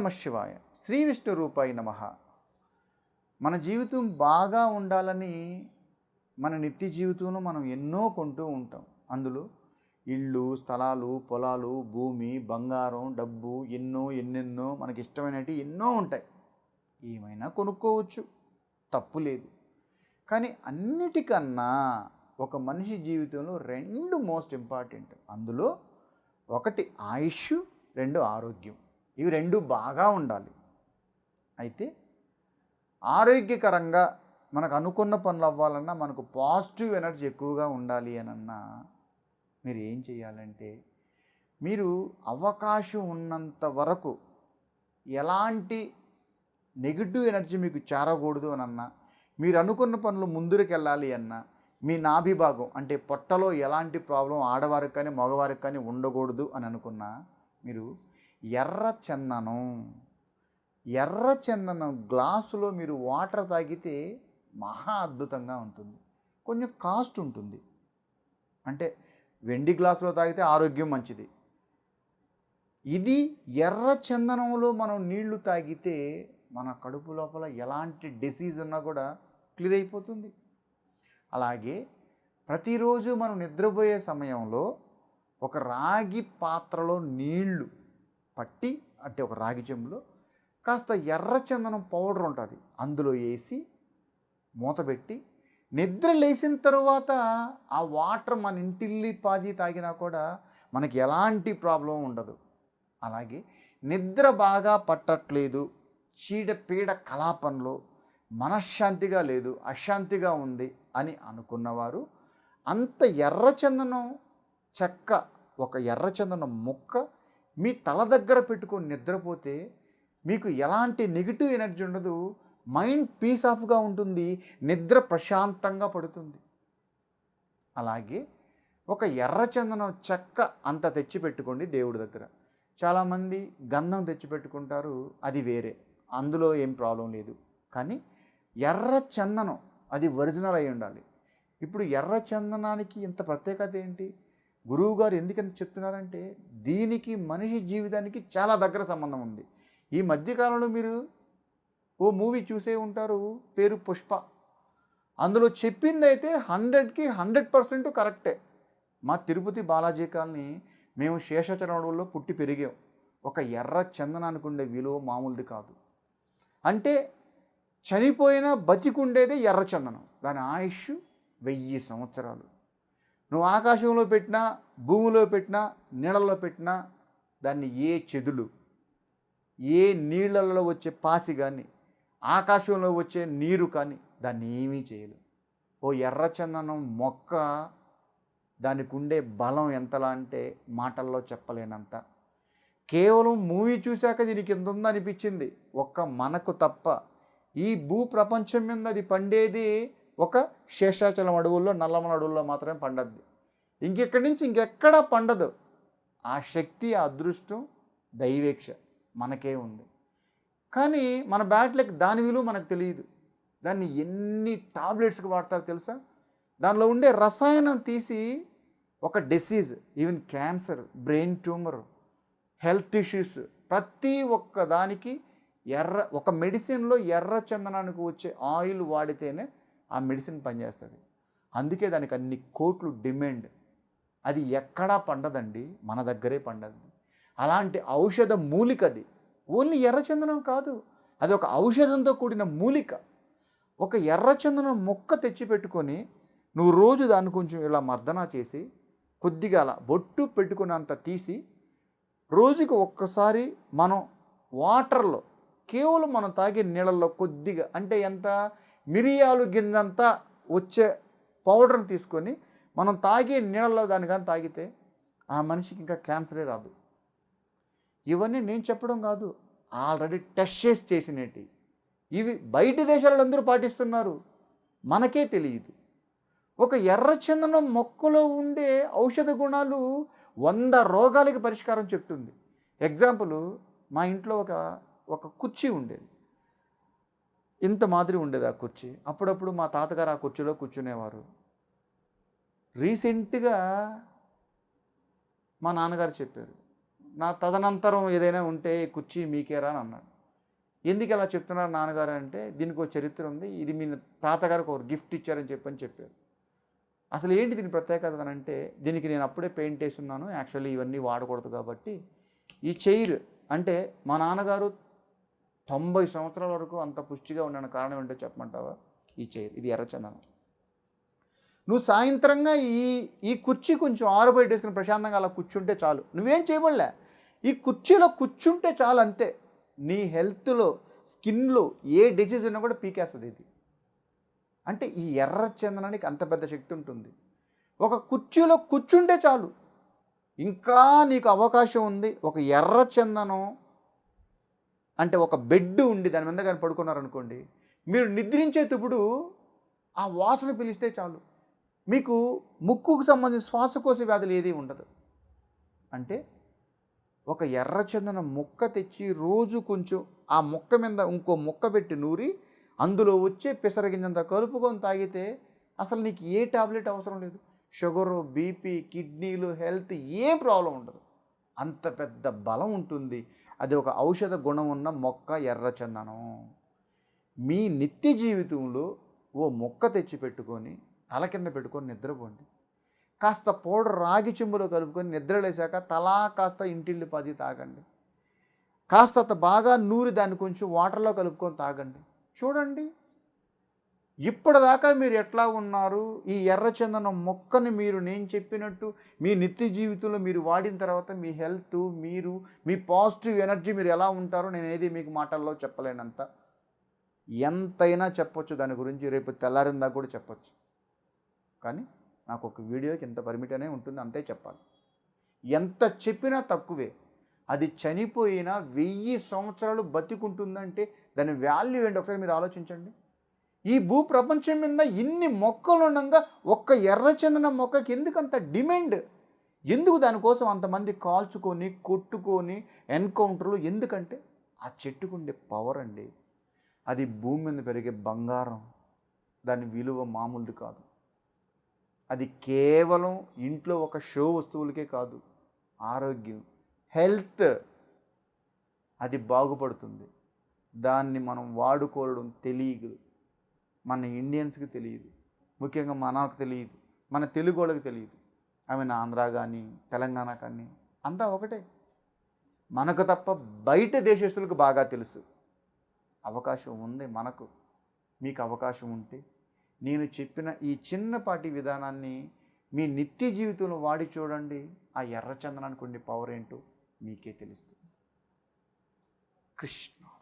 నమ శివాయ. శ్రీ విష్ణు రూపాయి నమ. మన జీవితం బాగా ఉండాలని మన నిత్య జీవితంలో మనం ఎన్నో కొంటూ ఉంటాం. అందులో ఇళ్ళు స్థలాలు పొలాలు భూమి బంగారం డబ్బు ఎన్నో ఎన్నెన్నో మనకి ఇష్టమైనవి ఎన్నో ఉంటాయి. ఏమైనా కొనుక్కోవచ్చు. తప్పు లేదు. కానీ అన్నిటికన్నా ఒక మనిషి జీవితంలో రెండు మోస్ట్ ఇంపార్టెంట్. అందులో ఒకటి ఆయుష్ రెండు ఆరోగ్యం. ఇవి రెండు బాగా ఉండాలి. అయితే ఆరోగ్యకరంగా మనకు అనుకున్న పనులు అవ్వాలన్నా మనకు పాజిటివ్ ఎనర్జీ ఎక్కువగా ఉండాలి అనన్నా మీరు ఏం చేయాలంటే మీరు అవకాశం ఉన్నంత వరకు ఎలాంటి నెగిటివ్ ఎనర్జీ మీకు చేరకూడదు అని అన్నా మీరు అనుకున్న పనులు ముందుకు వెళ్ళాలి అన్నా మీ నాభిభాగం అంటే పొట్టలో ఎలాంటి ప్రాబ్లం ఆడవారికి కానీ మగవారికి కానీ ఉండకూడదు అని అనుకున్నా మీరు ఎర్ర చందనం. ఎర్ర చందనం గ్లాసులో మీరు వాటర్ తాగితే మహా అద్భుతంగా ఉంటుంది. కొంచెం కాస్ట్ ఉంటుంది. అంటే వెండి గ్లాసులో తాగితే ఆరోగ్యం మంచిది. ఇది ఎర్ర చందనంలో మనం నీళ్ళు తాగితే మన కడుపు లోపల ఎలాంటి డిసీజ్ ఉన్నా కూడా క్లియర్ అయిపోతుంది. అలాగే ప్రతిరోజు మనం నిద్రపోయే సమయంలో ఒక రాగి పాత్రలో నీళ్ళు పట్టి అంటే ఒక రాగి చెంబులో కాస్త ఎర్ర చందనం పౌడర్ ఉంటుంది. అందులో వేసి మూతపెట్టి నిద్ర లేచిన తర్వాత ఆ వాటర్ మన ఇంటిల్లి పాది తాగినా కూడా మనకి ఎలాంటి ప్రాబ్లం ఉండదు. అలాగే నిద్ర బాగా పట్టట్లేదు. చీడపీడ కలాపంలో మనశ్శాంతిగా లేదు అశాంతిగా ఉంది అని అనుకున్నవారు అంత ఎర్రచందనం చెక్క ఒక ఎర్రచందనం ముక్క మీ తల దగ్గర పెట్టుకొని నిద్రపోతే మీకు ఎలాంటి నెగిటివ్ ఎనర్జీ ఉండదు. మైండ్ పీస్ ఆఫ్గా ఉంటుంది. నిద్ర ప్రశాంతంగా పడుతుంది. అలాగే ఒక ఎర్రచందనం చెక్క అంత తెచ్చి పెట్టుకోండి దేవుడి దగ్గర. చాలామంది గంధం తెచ్చి పెట్టుకుంటారు అది వేరే. అందులో ఏం ప్రాబ్లం లేదు. కానీ ఎర్ర చందనం అది ఒరిజినల్ అయి ఉండాలి. ఇప్పుడు ఎర్ర చందనానికి ఇంత ప్రత్యేకత ఏంటి? గురువు గారు ఎందుకంత చెప్తున్నారంటే దీనికి మనిషి జీవితానికి చాలా దగ్గర సంబంధం ఉంది. ఈ మధ్యకాలంలో మీరు ఓ మూవీ చూసే ఉంటారు పేరు పుష్ప. అందులో చెప్పింది అయితే హండ్రెడ్కి హండ్రెడ్ పర్సెంట్ కరెక్టే. మా తిరుపతి బాలాజీ కాలనీ మేము శేషాచలంలో పుట్టి పెరిగాం. ఒక ఎర్ర చందనానికి ఉండే విలువ మామూలుది కాదు. అంటే చనిపోయిన బతికుండేదే ఎర్ర చందనం. దాని ఆయుష్ వెయ్యి సంవత్సరాలు. నువ్వు ఆకాశంలో పెట్టినా భూమిలో పెట్టినా నీళ్ళల్లో పెట్టినా దాన్ని ఏ చెదులు ఏ నీళ్ళల్లో వచ్చే పాసి కానీ ఆకాశంలో వచ్చే నీరు కానీ దాన్ని ఏమీ చేయలేదు ఓ ఎర్రచందనం మొక్క దానికి ఉండే బలం ఎంతలా అంటే మాటల్లో చెప్పలేనంత. కేవలం మూవీ చూశాక దీనికి ఎంత ఉందనిపించింది ఒక్క మనకు తప్ప ఈ భూ ప్రపంచం మీద అది పండేది ఒక శేషాచలం అడవుల్లో నల్లమల అడవుల్లో మాత్రమే పండద్ది. ఇంకెక్కడి నుంచి ఇంకెక్కడా పండదు. ఆ శక్తి ఆ అదృష్టం దైవేక్ష మనకే ఉంది. కానీ మన బ్యాట్లకి దాని విలువ మనకు తెలియదు. దాన్ని ఎన్ని టాబ్లెట్స్కి వాడతారో తెలుసా? దానిలో ఉండే రసాయనం తీసి ఒక disease even cancer brain tumour health issues ప్రతి ఒక్క దానికి ఎర్ర ఒక మెడిసిన్లో ఎర్ర చందనానికి వచ్చే ఆయిల్ వాడితేనే ఆ మెడిసిన్ పనిచేస్తుంది. అందుకే దానికి అన్ని కోట్లు డిమాండ్. అది ఎక్కడా పండదండి మన దగ్గరే పండదు. అలాంటి ఔషధ మూలిక అది ఓన్లీ ఎర్రచందనం కాదు అది ఒక ఔషధంతో కూడిన మూలిక. ఒక ఎర్రచందనం మొక్క తెచ్చి పెట్టుకొని నువ్వు రోజు దాన్ని కొంచెం ఇలా మర్దన చేసి కొద్దిగా అలా బొట్టు పెట్టుకున్నంత తీసి రోజుకి ఒక్కసారి మనం వాటర్లో కేవలం మనం తాగే నీళ్ళల్లో కొద్దిగా అంటే ఎంత? మిరియాలు గింజంతా వచ్చే పౌడర్ని తీసుకొని మనం తాగే నీళ్ళలో దాన్ని కానీ తాగితే ఆ మనిషికి ఇంకా క్యాన్సరే రాదు. ఇవన్నీ నేను చెప్పడం కాదు ఆల్రెడీ టెస్ట్ చేసి చేసినవి. ఇవి బయటి దేశాలలో అందరూ పాటిస్తున్నారు. మనకే తెలియదు. ఒక ఎర్రచందనం మొక్కలో ఉండే ఔషధ గుణాలు వంద రోగాలకి పరిష్కారం చెప్తుంది. ఎగ్జాంపుల్ మా ఇంట్లో ఒక ఒక కుర్చీ ఉండేది. ఇంత మాదిరి ఉండేది ఆ కుర్చీ. అప్పుడప్పుడు మా తాతగారు ఆ కుర్చీలో కూర్చునేవారు. రీసెంట్గా మా నాన్నగారు చెప్పారు నా తదనంతరం ఏదైనా ఉంటే ఈ కుర్చీ మీకేరా అని అన్నాడు. ఎందుకు ఇలా చెప్తున్నారు నాన్నగారు అంటే దీనికి ఒక చరిత్ర ఉంది ఇది మీ తాతగారికి ఒక గిఫ్ట్ ఇచ్చారని చెప్పని చెప్పారు. అసలు ఏంటి దీని ప్రత్యేకత అని అంటే దీనికి నేను అప్పుడే పెయింట్ వేసి ఉన్నాను యాక్చువల్లీ ఇవన్నీ వాడకూడదు కాబట్టి ఈ చైర్ అంటే మా నాన్నగారు తొంభై సంవత్సరాల వరకు అంత పుష్టిగా ఉండని కారణం ఏంటో చెప్పమంటావా? ఈ చైర్ ఇది ఎర్రచందనం నువ్వు సాయంత్రంగా ఈ ఈ కుర్చీ కొంచెం ఆరుబయట వేసుకుని ప్రశాంతంగా అలా కూర్చుంటే చాలు. నువ్వేం చేయబడలే. ఈ కుర్చీలో కూర్చుంటే చాలు అంతే. నీ హెల్త్లో స్కిన్లో ఏ డిసీజ్ ఉన్నా కూడా పీకేస్తుంది ఇది. అంటే ఈ ఎర్ర చందనానికి అంత పెద్ద శక్తి ఉంటుంది. ఒక కుర్చీలో కూర్చుంటే చాలు. ఇంకా నీకు అవకాశం ఉంది. ఒక ఎర్ర చందనం అంటే ఒక బెడ్ ఉండి దాని మీద కానీ పడుకున్నారనుకోండి మీరు నిద్రించేటప్పుడు ఆ వాసన పిలిస్తే చాలు. మీకు ముక్కుకు సంబంధించిన శ్వాసకోశ వ్యాధులు ఏదీ ఉండదు. అంటే ఒక ఎర్రచందన ముక్క తెచ్చి రోజు కొంచెం ఆ ముక్క మీద ఇంకో ముక్క పెట్టి నూరి అందులో వచ్చే పిసరగింజంత కలుపుకొని తాగితే అసలు నీకు ఏ టాబ్లెట్ అవసరం లేదు. షుగరు బీపీ కిడ్నీలు హెల్త్ ఏం ప్రాబ్లం ఉండదు. అంత పెద్ద బలం ఉంటుంది. అది ఒక ఔషధ గుణం ఉన్న మొక్క ఎర్రచందనం మీ నిత్య జీవితంలో ఓ మొక్క తెచ్చి పెట్టుకొని తల కింద పెట్టుకొని నిద్రపోండి. కాస్త పౌడర్ రాగి చెంబులో కలుపుకొని నిద్రలేసాక తలా కాస్త ఇంటిల్లి పది తాగండి. కాస్త బాగా నూరి దాన్ని కొంచెం వాటర్లో కలుపుకొని తాగండి. చూడండి. ఇప్పటిదాకా మీరు ఎట్లా ఉన్నారు? ఈ ఎర్రచందనం మొక్కని మీరు నేను చెప్పినట్టు మీ నిత్య జీవితంలో మీరు వాడిన తర్వాత మీ హెల్త్ మీరు మీ పాజిటివ్ ఎనర్జీ మీరు ఎలా ఉంటారో నేను ఏది మీకు మాటల్లో చెప్పలేనంత. ఎంతైనా చెప్పొచ్చు దాని గురించి రేపు తెల్లారిందా కూడా చెప్పొచ్చు. కానీ నాకు ఒక వీడియోకి ఇంత పరిమితనే అనే ఉంటుంది అంతే చెప్పాలి. ఎంత చెప్పినా తక్కువే. అది చనిపోయినా వెయ్యి సంవత్సరాలు బతికుంటుందంటే దాని వాల్యూ ఏంటి? ఒకసారి మీరు ఆలోచించండి. ఈ భూ ప్రపంచం మీద ఇన్ని మొక్కలు ఉండగా ఒక్క ఎర్రచందన మొక్కకి ఎందుకు అంత డిమాండ్? ఎందుకు దానికోసం అంతమంది కాల్చుకొని కొట్టుకొని ఎన్కౌంటర్లు? ఎందుకంటే ఆ చెట్టుకు ఉండే పవర్ అండి. అది భూమి మీద పెరిగే బంగారం. దాని విలువ మామూలుది కాదు. అది కేవలం ఇంట్లో ఒక షో వస్తువులకే కాదు. ఆరోగ్యం హెల్త్ అది బాగుపడుతుంది. దాన్ని మనం వాడుకోవడం తెలియదు. మన ఇండియన్స్కి తెలియదు. ముఖ్యంగా మనకు తెలియదు. మన తెలుగు వాళ్ళకి తెలియదు. ఐ మీన్ ఆంధ్ర కానీ తెలంగాణ కానీ అంతా ఒకటే. మనకు తప్ప బయట దేశస్తులకు బాగా తెలుసు. అవకాశం ఉంది మనకు. మీకు అవకాశం ఉంటే నేను చెప్పిన ఈ చిన్నపాటి విధానాన్ని మీ నిత్య జీవితంలో వాడి చూడండి. ఆ ఎర్రచందనానికి ఉండే పవర్ ఏంటో మీకే తెలుస్తుంది. కృష్ణ.